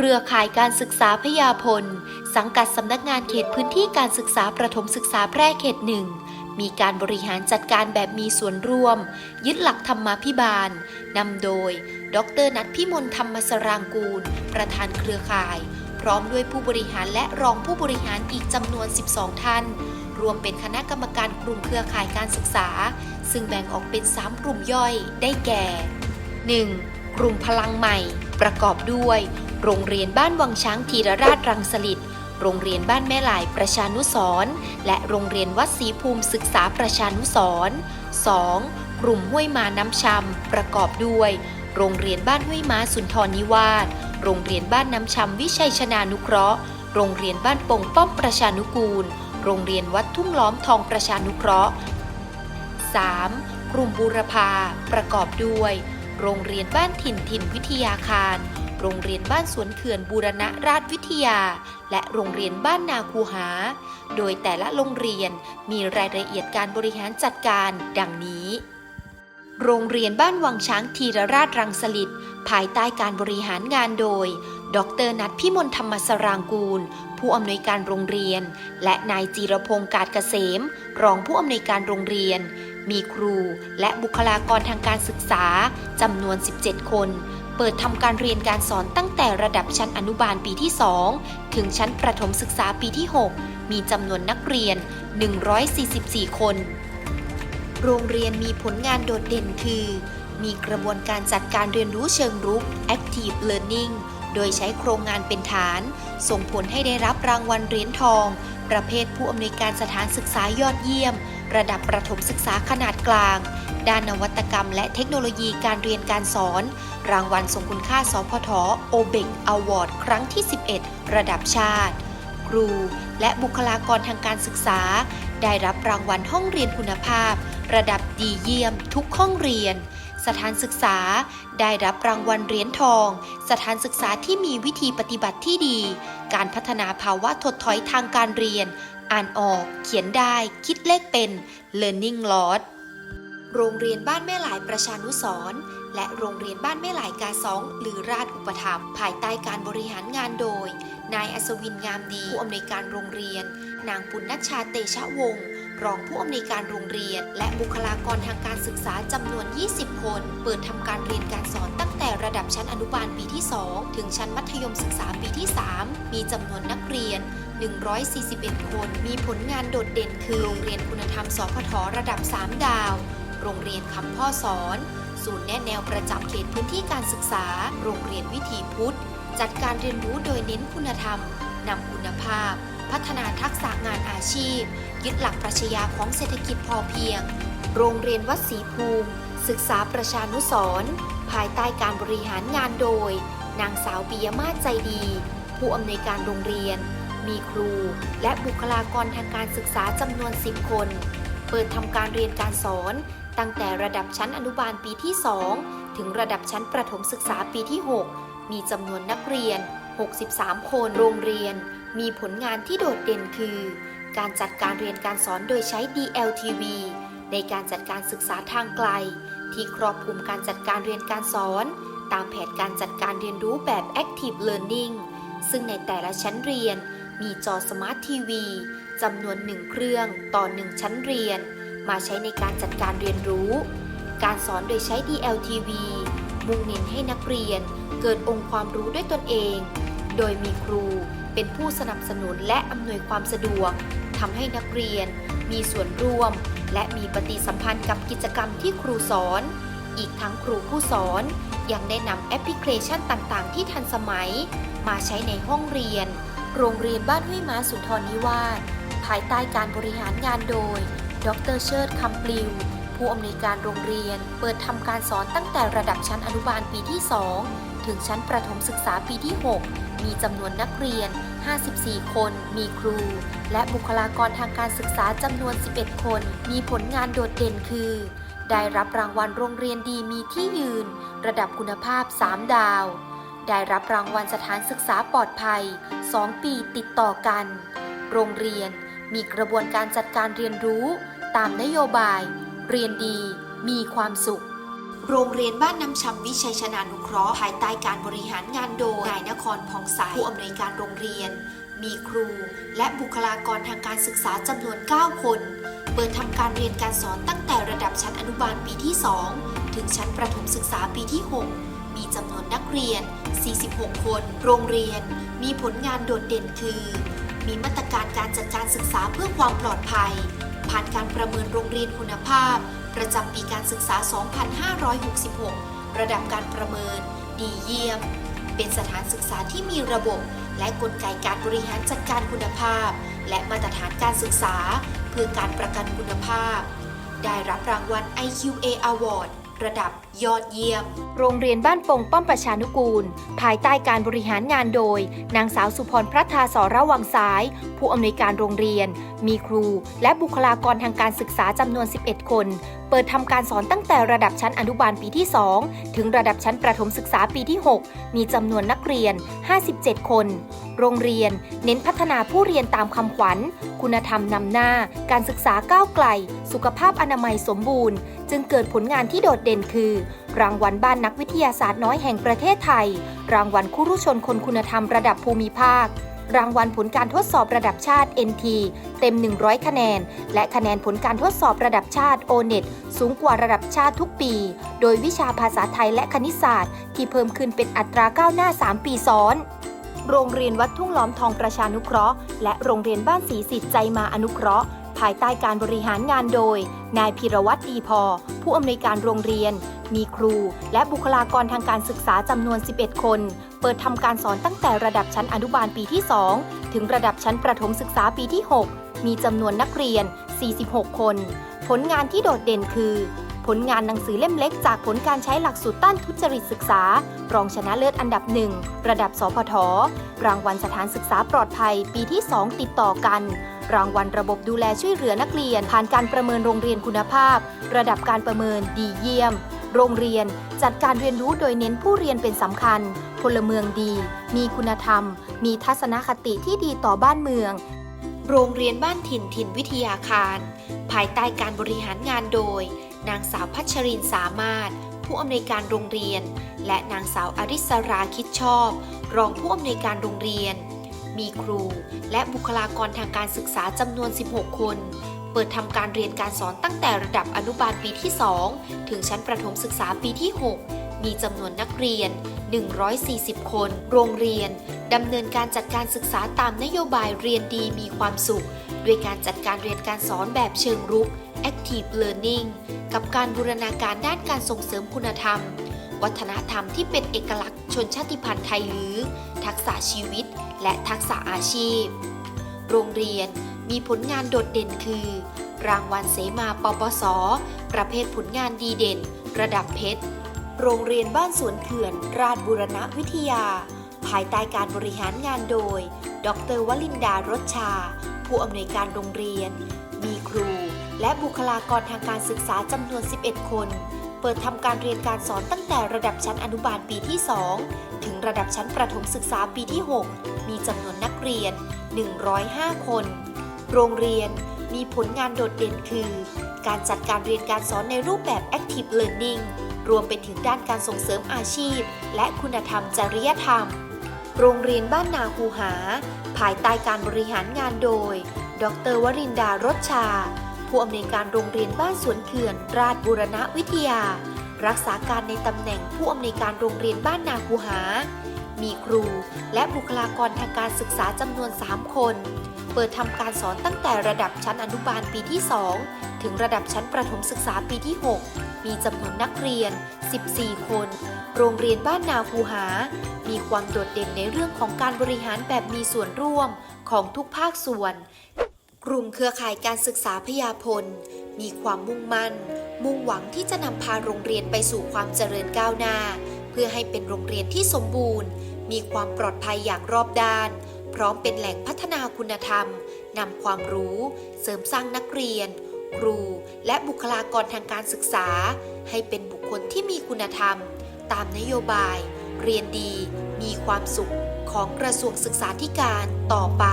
เครือข่ายการศึกษาพยาพล สังกัดสำนักงานเขตพื้นที่การศึกษาประถมศึกษาแพร่เขตหนึ่งมีการบริหารจัดการแบบมีส่วนร่วม ยึดหลักธรรมาภิบาลนำโดย ดรนัทพิมลธรรมสรางกูล ประธานเครือข่าย พร้อมด้วยผู้บริหารและรองผู้บริหารอีกจำนวน 12 ท่าน รวมเป็นคณะกรรมการกลุ่มเครือข่ายการศึกษา ซึ่งแบ่งออกเป็น 3 กลุ่มย่อยได้แก่ 1. กลุ่มพลังใหม่ ประกอบด้วย โรงเรียนบ้านวังช้างธีรราชรังสลิดโรงเรียนบ้านแม่หลายประชานุสรและโรงเรียนวัดศรีภูมิศึกษาประชานุสร 2. กลุ่มห้วยมาน้ำชำประกอบด้วย โรงเรียนบ้านห้วยม้าสุนทรนิวาสโรงเรียนบ้านน้ำชำวิชัยชนานุเคราะห์ โรงเรียนบ้านปงป้อมประชานุกูล โรงเรียนวัดทุ่งล้อมทองประชานุเคราะห์ 3. กลุ่มบูรพาประกอบด้วย โรงเรียนบ้านถิ่นถิ่นวิทยาคาร โรงเรียนบ้านสวนเขื่อนบูรณะราชวิทยา และโรงเรียนบ้านนาคูหา โดยแต่ละโรงเรียนมีรายละเอียดการบริหารจัดการดังนี้ โรงเรียนบ้านวังช้างธีรราชรังสลิดภายใต้การบริหารงานโดย ดรนัทพิมลธรรมสรางกูล ผู้อำนวยการโรงเรียน และนายจีรพงศ์กาดเกษม รองผู้อำนวยการโรงเรียน มีครูและบุคลากรทางการศึกษาจำนวน 17 คน เปิดทำการเรียนการสอนตั้งแต่ระดับชั้นอนุบาลปีที่ 2 ถึงชั้นประถมศึกษาปีที่ 6 มีจำนวนนักเรียน 144 คน โรงเรียนมีผลงานโดดเด่นคือ มีกระบวนการจัดการเรียนรู้เชิงรุก Active Learning โดยใช้โครงงานเป็นฐาน ส่งผลให้ได้รับรางวัลเหรียญทอง ประเภทผู้อำนวยการสถานศึกษายอดเยี่ยม ระดับประถมศึกษาขนาดกลาง ด้านนวัตกรรมและเทคโนโลยีการเรียนการสอน รางวัลทรงคุณค่าสพทโอเบกอวอร์ดครั้งที่ 11 ระดับชาติ ครู และบุคลากรทางการศึกษา ได้รับรางวัลห้องเรียนคุณภาพ ระดับดีเยี่ยมทุกห้องเรียนสถานศึกษาได้รับรางวัลเหรียญทอง สถานศึกษาที่มีวิธีปฏิบัติที่ดี การพัฒนาภาวะถดถอยทางการเรียน อ่านออก เขียนได้ คิดเลขเป็น Learning Loss โรงเรียนบ้านแม่หลายประชานุสรณ์และโรงเรียนบ้านแม่หลายกาซองหรือราชอุปถัมภ์ภายใต้การบริหารงานโดย นายอัศวินงามดี ผู้อำนวยการโรงเรียน นางปุณณชาเตชะวงศ์รองผู้อำนวยการโรงเรียน และบุคลากรทางการศึกษาจำนวน 20 คน เปิดทำการเรียนการสอนตั้งแต่ระดับชั้น นุบาลปีที่ 2 ถึงชั้นมัธยมศึกษาปีที่ 3 มีจำนวนนักเรียน 141 คน มีผลงานโดดเด่นคือโรงเรียนคุณธรรมสพทระดับ 3 ดาว โรงเรียนคำพ่อสอน ศูนย์แนะแนวประจำเขตพื้นที่การศึกษา โรงเรียนวิถีพุทธ จัดการเรียนรู้โดยเน้นคุณธรรมนำคุณภาพ พัฒนาทักษะงานอาชีพ ยึดหลักปรัชญาของเศรษฐกิจพอเพียง โรงเรียนวัดศรีภูมิ ศึกษาประชานุสรณ์ ภายใต้การบริหารงานโดย นางสาวปิยมาศใจดี ผู้อำนวยการโรงเรียน มีครู และบุคลากรทางการศึกษาจำนวน 10 คน เปิดทำการเรียนการสอน ตั้งแต่ระดับชั้นอนุบาลปีที่ 2 ถึงระดับชั้นประถมศึกษาปีที่ 6 มีจำนวนนักเรียน 63 คนโรงเรียน มีผลงานที่โดดเด่นคือ การจัดการเรียนการสอนโดยใช้ DLTV ในการจัดการศึกษาทางไกล ที่ครอบคลุมการจัดการเรียนการสอน ตามแผนการจัดการเรียนรู้แบบ Active Learning ซึ่งในแต่ละชั้นเรียน มีจอสมาร์ททีวีจำนวนหนึ่งเครื่องต่อหนึ่งชั้นเรียน มาใช้ในการจัดการเรียนรู้ การสอนโดยใช้ DLTV มุ่งเน้นให้นักเรียนเกิดองค์ความรู้ด้วยตนเอง โดยมีครูเป็นผู้สนับสนุนและอำนวยความสะดวกทำให้นักเรียนมีส่วนร่วม และมีปฏิสัมพันธ์กับกิจกรรมที่ครูสอน อีกทั้งครูผู้สอน ยังได้นำแอปพลิเคชันต่างๆ ที่ทันสมัย มาใช้ในห้องเรียน โรงเรียนบ้านห้วยม้าสุนทรนิวาสภายใต้การบริหารงานโดย ดรเชิดคำปลิว ผู้อำนวยการโรงเรียน เปิดทำการสอนตั้งแต่ระดับชั้นอนุบาลปีที่ 2 ถึงชั้นประถมศึกษาปีที่ 6 มีจำนวนนักเรียน 54 คน มีครู และบุคลากรทางการศึกษาจำนวน 11 คน มีผลงานโดดเด่นคือ ได้รับรางวัลโรงเรียนดีมีที่ยืน ระดับคุณภาพ 3 ดาว ได้รับรางวัลสถานศึกษาปลอดภัย 2 ปีติดต่อกัน โรงเรียนมีกระบวนการจัดการเรียนรู้ ตามนโยบาย เรียนดี มีความสุข โรงเรียนบ้านน้ำชำวิชัยชนานุเคราะห์ภายใต้การบริหารงานโดยนายนครพองใสผู้อำนวยการโรงเรียน มีครู และบุคลากรทางการศึกษาจำนวน 9 คน เปิดทำการเรียนการสอนตั้งแต่ระดับชั้นอนุบาลปีที่ 2 ถึงชั้นประถมศึกษาปีที่ 6 มีจำนวนนักเรียน 46 คน โรงเรียน มีผลงานโดดเด่นคือ มีมาตรการการจัดการศึกษาเพื่อความปลอดภัย ผ่านการประเมินโรงเรียนคุณภาพ ประจำปีการศึกษา 2566 ระดับการประเมิน ดีเยี่ยม เป็นสถานศึกษาที่มีระบบ และกลไกการบริหารจัดการคุณภาพ และมาตรฐานการศึกษา เพื่อการประกันคุณภาพ ได้รับรางวัล IQA Award ระดับยอดเยี่ยม โรงเรียนบ้านปงป้อมประชานุกูล ภายใต้การบริหารงานโดย นางสาวสุพรพระทาสระวังซ้าย ผู้อำนวยการโรงเรียน มีครู และบุคลากรทางการศึกษาจำนวน 11 คน เปิดทำการสอนตั้งแต่ระดับชั้นอนุบาลปีที่ 2 ถึงระดับชั้นประถมศึกษาปีที่ 6 มีจำนวนนักเรียน 57 คน โรงเรียน เน้นพัฒนาผู้เรียนตามคำขวัญ คุณธรรมนำหน้า การศึกษาก้าวไกล สุขภาพอนามัยสมบูรณ์ จึงเกิดผลงานที่โดดเด่นคือ รางวัลบ้านนักวิทยาศาสตร์น้อยแห่งประเทศไทย รางวัลคุรุชนคนคุณธรรมระดับภูมิภาค รางวัลผลการทดสอบระดับชาติ NT เต็ม 100 คะแนน และคะแนนผลการทดสอบระดับชาติ O-NET สูงกว่าระดับชาติทุกปี โดยวิชาภาษาไทยและคณิตศาสตร์ ที่เพิ่มขึ้นเป็นอัตราก้าวหน้า 3 ปีซ้อนโรงเรียนวัดทุ่งล้อมทองประชานุเคราะห์ และโรงเรียนบ้านศรีสิทธิ์ใจมาอนุเคราะห์ ภายใต้การบริหารงานโดย นายพิรวัตรดีพอ ผู้อำนวยการโรงเรียน มีครู และบุคลากรทางการศึกษาจำนวน 11 คน เปิดทำการสอนตั้งแต่ระดับชั้นอนุบาลปีที่ 2 ถึงระดับชั้นประถมศึกษาปีที่ 6 มีจำนวนนักเรียน 46 คน ผลงานที่โดดเด่นคือ ผลงานหนังสือเล่มเล็กจากผลการใช้หลักสูตรต้านทุจริตศึกษา รองชนะเลิศอันดับหนึ่งระดับสพทรางวัลสถานศึกษาปลอดภัยปีที่ 2 ติดต่อกัน รางวัลระบบดูแลช่วยเหลือนักเรียน ผ่านการประเมินโรงเรียนคุณภาพ ระดับการประเมินดีเยี่ยม โรงเรียน จัดการเรียนรู้โดยเน้นผู้เรียนเป็นสำคัญ พลเมืองดี มีคุณธรรม มีทัศนคติที่ดีต่อบ้านเมือง โรงเรียนบ้านถิ่นถิ่นวิทยาคาร ภายใต้การบริหารงานโดย นางสาวพัชรินสามารถ ผู้อำนวยการโรงเรียน และนางสาวอริสราคิดชอบ รองผู้อำนวยการโรงเรียน มีครู และบุคลากรทางการศึกษาจำนวน 16 คน เปิดทำการเรียนการสอนตั้งแต่ระดับอนุบาลปีที่ 2 ถึงชั้นประถมศึกษาปีที่ 6 มีจำนวนนักเรียน 140 คน โรงเรียนดำเนินการจัดการศึกษาตามนโยบายเรียนดีมีความสุข ด้วยการจัดการเรียนการสอนแบบเชิงรุก Active Learning กับการบูรณาการด้านการส่งเสริมคุณธรรม วัฒนธรรมที่เป็นเอกลักษณ์ชนชาติพันธุ์ไทยหรือ ทักษะชีวิต และทักษะอาชีพ โรงเรียนมีผลงานโดดเด่นคือ รางวัลเสมาปปส ประเภทผลงานดีเด่น ระดับเพชร โรงเรียนบ้านสวนเขื่อน ราชบุรณะวิทยา ภายใต้การบริหารงานโดย ดรวลินดารสชา ผู้อำนวยการโรงเรียน มีครู และบุคลากรทางการศึกษาจำนวน 11 คน เปิดทำการเรียนการสอนตั้งแต่ระดับชั้นอนุบาลปีที่ 2 ถึงระดับชั้นประถมศึกษาปีที่ 6 มีจำนวนนักเรียน 105 คน โรงเรียนมีผลงานโดดเด่นคือ การจัดการเรียนการสอนในรูปแบบ Active Learning รวมไปถึงด้านการส่งเสริมอาชีพ และคุณธรรมจริยธรรม โรงเรียนบ้านนาคูหา ภายใต้การบริหารงานโดย ดรวรินดารสชา ผู้อำนวยการโรงเรียนบ้านสวนเขื่อน ราชบูรณวิทยา รักษาการในตำแหน่งผู้อำนวยการโรงเรียนบ้านนาคูหา มีครูและบุคลากรทางการศึกษาจำนวน 3 คน เปิดทำการสอนตั้งแต่ระดับชั้นอนุบาลปีที่ 2 ถึงระดับชั้นประถมศึกษาปีที่ 6 มีจำนวนนักเรียน 14 คน โรงเรียนบ้านนาคูหา มีความโดดเด่นในเรื่องของการบริหารแบบมีส่วนร่วมของทุกภาคส่วน กลุ่มเครือข่ายการศึกษาพยาพล มีความมุ่งมั่น มุ่งหวังที่จะนำพาโรงเรียนไปสู่ความเจริญก้าวหน้า เพื่อให้เป็นโรงเรียนที่สมบูรณ์ มีความปลอดภัยอย่างรอบด้าน พร้อมเป็นแหล่งพัฒนาคุณธรรมนำความรู้ เสริมสร้างนักเรียน ครู และบุคลากรทางการศึกษา ให้เป็นบุคคลที่มีคุณธรรม ตามนโยบาย เรียนดี มีความสุขของกระทรวงศึกษาธิการต่อไป